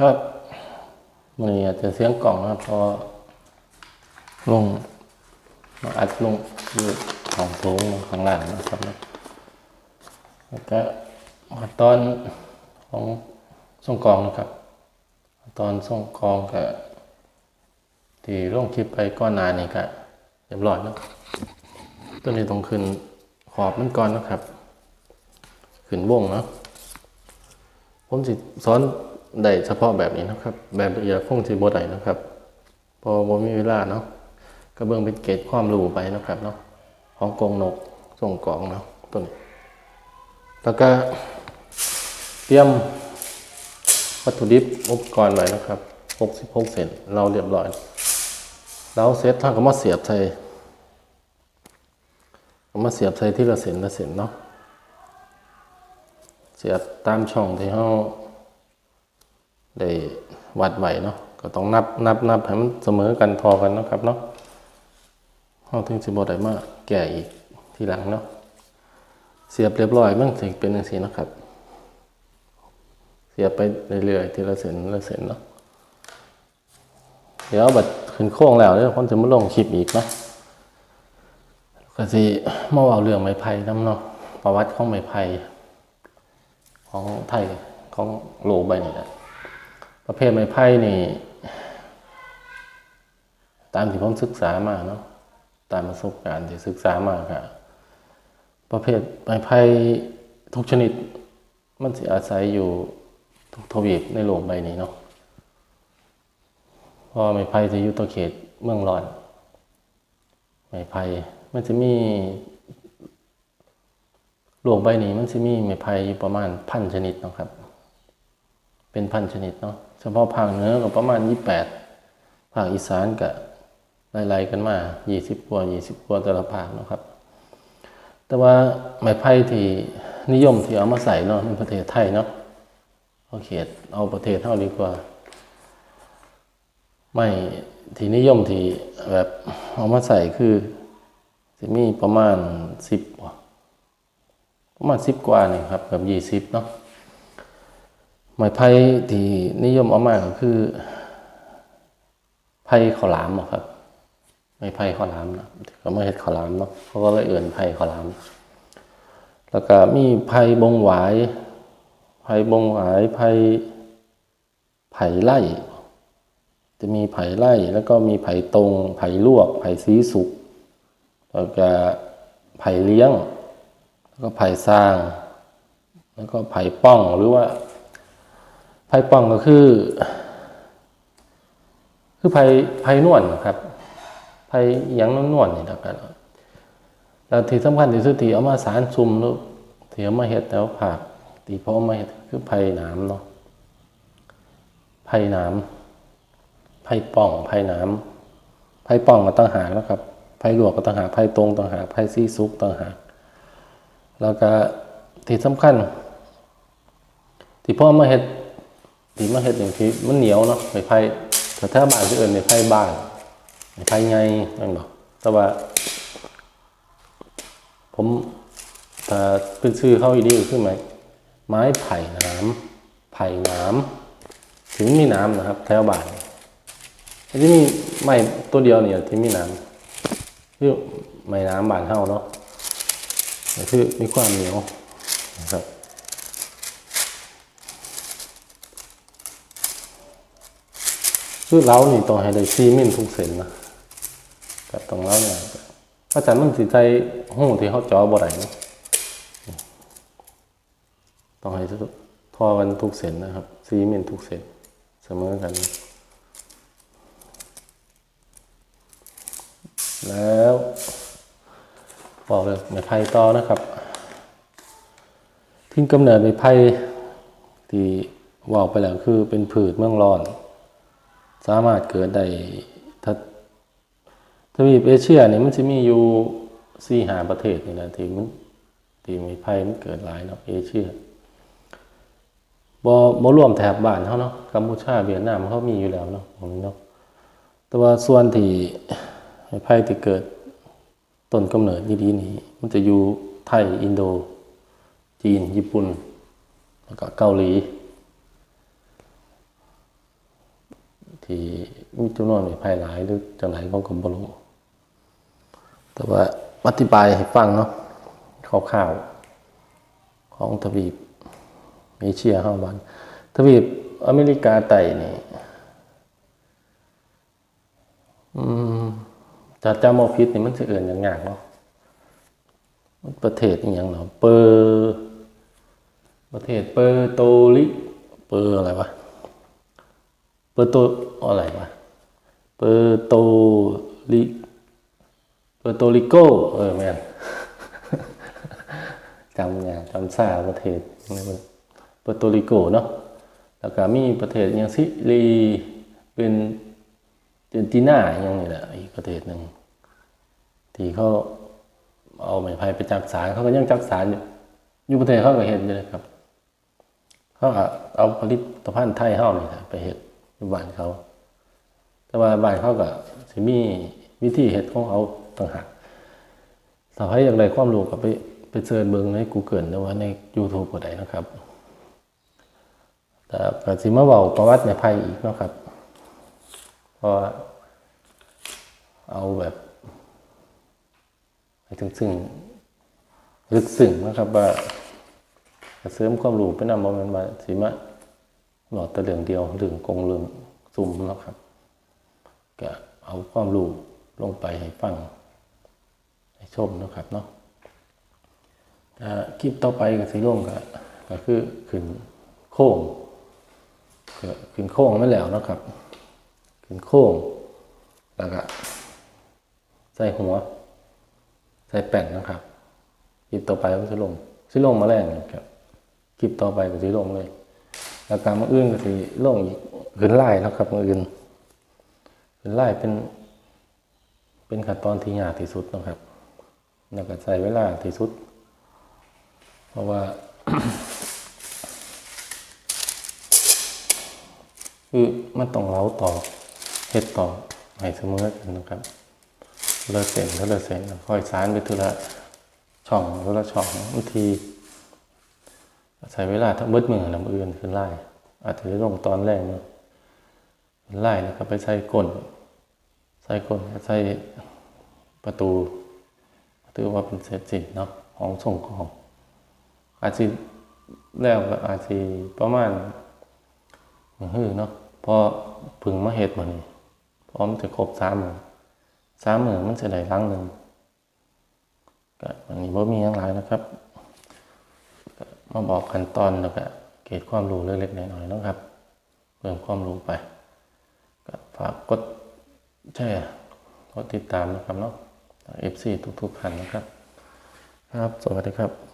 ครับมันอาจจะเสียงกล่องนะครับเพอลงมาอัดลงอยู่ของโถงข้างล่างนะครับแล้วก็ขั้นตอนของส่งกรองนะครับ ตอนส่งกรองก็ที่ลงคลิปไปก้อนหนานี่ก็เรียบร้อยแล้วตัวนี้ต้องขึ้นขอบมันก่อนนะครับ ขึ้นวงเนาะผมสิสอน ได้เฉพาะแบบนี้นะครับ แบบละเอียดคงสิบ่ได้นะครับ พอบ่มีเวลาเนาะก็เบิ่งเป็นเกจความรู้ไปนะครับเนาะของกงนกส่งกล่องเนาะตัวนี้แล้วก็เตรียมวัตถุดิบอุปกรณ์ไว้นะครับ 66 เซนเราเรียบร้อยเราเซตท่าก็มาเสียบใส่มาเสียบใส่ที่ละเซนละเซนเนาะเสียบตามช่องที่เขา ได้วัดไหวเนาะก็ต้องนับนับนับให้มันเสมอกันทอกันเนาะครับเนาะเขาถึงสิบได้มาแก่อีกทีหลังเนาะเสียบเรียบร้อยมันถึงเป็นอย่างนี้นะครับ เสียบไปเรื่อยๆทีละเส้นละเส้นเนาะเดี๋ยวบัดขึ้นโค้งแล้วเดี๋ยวคนจะมาลงคลิปอีกนะก็สิมาเอาเรื่องไม้ไผ่น้ำเนาะประวัติของไม้ไผ่ของไทยของโลกใบนี้แหละ ประเภทไม้ไผ่นี่ ตามที่ผมศึกษามาเนาะตามประสบการณ์ที่ศึกษามาค่ะประเภทไม้ไผ่ทุกชนิด มันสิอาศัยอยู่ทุกทวีปในโลกใบนี้เนาะเพราะไม้ไผ่จะอยู่ตัวเขตเมืองร้อนไม้ไผ่มันจะมีโลกใบนี้มันจะมีไม้ไผ่อยู่ประมาณพันชนิดเนาะครับ เป็นพันชนิดเนาะ ฉพาะภาคเหนือก็ประมาณยี่แปดภาคอีสานก็ไล่ๆกันมายี่สิบกว่ายี่สิบกว่าแต่ละภาคเนาะครับ แต่ว่าไม้ไผ่ที่นิยมที่เอามาใส่เนาะในประเทศไทยเนาะเอาเขตเอาประเทศเท่าดีกว่า ไม่ที่นิยมที่แบบเอามาใส่คือจะมีประมาณสิบประมาณสิบกว่านี่ครับแบบยี่สิบเนาะ ไม้ไผ่ที่นิยมเอามาก็คือไผ่ข้าวหลามอครับไม้ไผ่ข้าวหลามนะเขาไม่เห็ดข้าวหลามเนาะเขาก็เลยเอื่นไผ่ข้าวหลาม แล้วก็มีไผ่บงหวายไผ่บงหวายไผ่ไผ่ไล่จะมีไผ่ไล่แล้วก็มีไผ่ตรง ไผ่ลวก ไผ่สีสุกแล้วก็ไผ่เลี้ยง แล้วก็ไผ่สร้าง แล้วก็ไผ่ป้องหรือว่า ไผ่ป้องก็คือ คือไผ่ไผ่นวลนะครับไผ่ยังนวลนี่นะครับแล้วที่สำคัญที่สุดที่เอามาสารซุ่มหรือที่เอามาเฮ็ดแถวภาคที่พอเอมาเฮ็ดคือไผ่หนามเนาะไผ่หนามไผ่ป้องไผ่หนามไผ่ป้องก็ต่างหากนะครับไผ่ลวกก็ต่างหากไผ่ตรงต่างหากไผ่ซีซุกต่างหากแล้วก็ที่สำคัญ ที่พ่อมาเฮ็ด ที่มาเฮ็ดอย่างที่มันเหนียวเนาะไม้ไผ่แต่ถ้าบ้านที่อื่นไม้ไผ่บ้านไม้ไผ่ไงนั่นบอกแต่ว่า ผมถ้าเป็นชื่อเขาอีดีก็คือไม้ไม้ไผ่น้ำไผ่น้ำถึงมีน้ำนะครับ แถวบ้านที่มีไม้ตัวเดียวเนี่ยที่มีน้ำคือไม้น้ำบ้านเฮาเนาะคือมีความเหนียวนะครับ คือเล้านี่ต้องให้ได้ซีเมนทุกเส้นนะกับตรงเล้าเนี่ยเพราะฉะนั้นมันสิใจหูที่เขาเจอบ่ได้นะต้องให้ทุกทอกันทุกเส้นนะครับซีเมนทุกเส้นเสมอกัน แล้วบอกเลยไม้ไผ่ต่อนะครับ ทิ้งกำเนิดไม้ไผ่ที่ว่าไปแล้วคือเป็นผืดเมืองร้อน สามารถเกิดได้ถ้าทวีปเอเชียเนี่ยมันจะมีอยู่สี่หาประเทศนี่นะที่มันที่ไม้ไผ่มันเกิดหลายเนาะเอเชียบ่บ่รวมแถบบ้านเขาเนาะกัมพูชาเวียดนามเขามีอยู่แล้วเนาะผมเนาะแต่ว่าส่วนที่ไม้ไผ่ที่เกิดต้นกำเนิดดีๆนี้มันจะอยู่ไทยอินโด จีน ญี่ปุ่นแล้วก็เกาหลี ที่ มีจำนวนมีภายหลายหรือจังไรผมก็บ่รู้แต่ว่าอธิบายให้ฟังเนาะคร่าวๆของทวีปเอเชียเฮาบ้านทวีปอเมริกาใต้นี่อืมจะจำบ่ผิดนี่มันสิเอิ้นอย่างยากเนาะประเทศอีหยังเนาะเปอร์ประเทศเปอร์โตริเปอร์อะไรวะเปอร์โตอะไรวะ เปอร์โตริเปอร์โตริโกเออแม่นจำเนี่ยจำซาประเทศเปอร์โตริโกเนาะแล้วก็มีประเทศอย่างซิลีเป็นเจนตินาอย่างนี้แหละอีกประเทศหนึ่งที่เขาเอาไม้ไผ่ไปจักสารเขาก็ยังจักสารอยู่อยู่ประเทศเขาก็เห็นอยู่เลยครับเขาเอาผลิตภัณฑ์ไทยเฮานี่ล่ะไปเฮ็ดอยู่บ้านเขา แต่ว่าบ้านเขาก็สิมีวิธีเฮ็ดของเขาต่างหากถ้าใครอยากได้ความรู้ก็ไปไปเสิร์ชเบิ่งใน Google หรือว่าใน YouTube ก็ได้นะครับแต่ก็สิมาเว้าประวัติในไผอีกเนาะครับเพราะเอาแบบให้ถึงซึ่งลึกซึ้งนะครับว่าเสริมความรู้ไปนำบ่แม่นว่าสิมาหลอดแต่เรื่องเดียวเรื่องกงเรื่องซุ่มเนาะครับ ก็เอาความรู้ลงไปให้ฟัง ให้ชมนะครับเนาะคลิปต่อไปก็สิลงก็ก็คือขึ้นโค้งก็ขึ้นโค้งนั่แล้วนะครับ ขึ้นโค้งแล้วก็ใส่หัว ใส่แป้นนะครับคลิปต่อไปก็สิลงสิลงมาแรงครับคลิปต่อไปก็สิลงเลยแล้วการมาอื่นก็สิลงอีกขึ้นไล่นะครับมาอื่น ขึ้นไล่เป็น เป็นขั้นตอนที่ยากที่สุดนะครับแล้วก็ใช้เวลาที่สุด เพราะว่า คือมันต้องเล้าต่อเฮ็ดต่อให้เสมอกันนะครับเลือเส้นเลือเส้นค่อยสานไปทีละช่องทีละช่องบางทีใช้เวลาทั้งเบิดมือลำอื่นคือไล่อาจจะได้ลงตอนแรกเนาะไล่แล้วก็ไปใส่ก้น ใส่ก้นก็ใส่ประตูถือว่าเป็นเสร็จสิ้นเนาะของส่งของ อาจจะแล้วก็อาจจะประมาณหื้อเนาะพอพึ่งมาเฮ็ดมานี่พร้อมจะครบสามมือสามหมือมันจะได้ครั้งหนึ่งก็อันนี้บ่มีอย่างไรนะครับมาบอกขั้นตอนแล้วก็เกตความรู้เล็กๆน้อยๆเนาะครับเพิ่มความรู้ไปก็ฝากกด แชร์กดติดตามนะครับเนาะ FC ทุกๆพันนะครับ ครับ สวัสดีครับ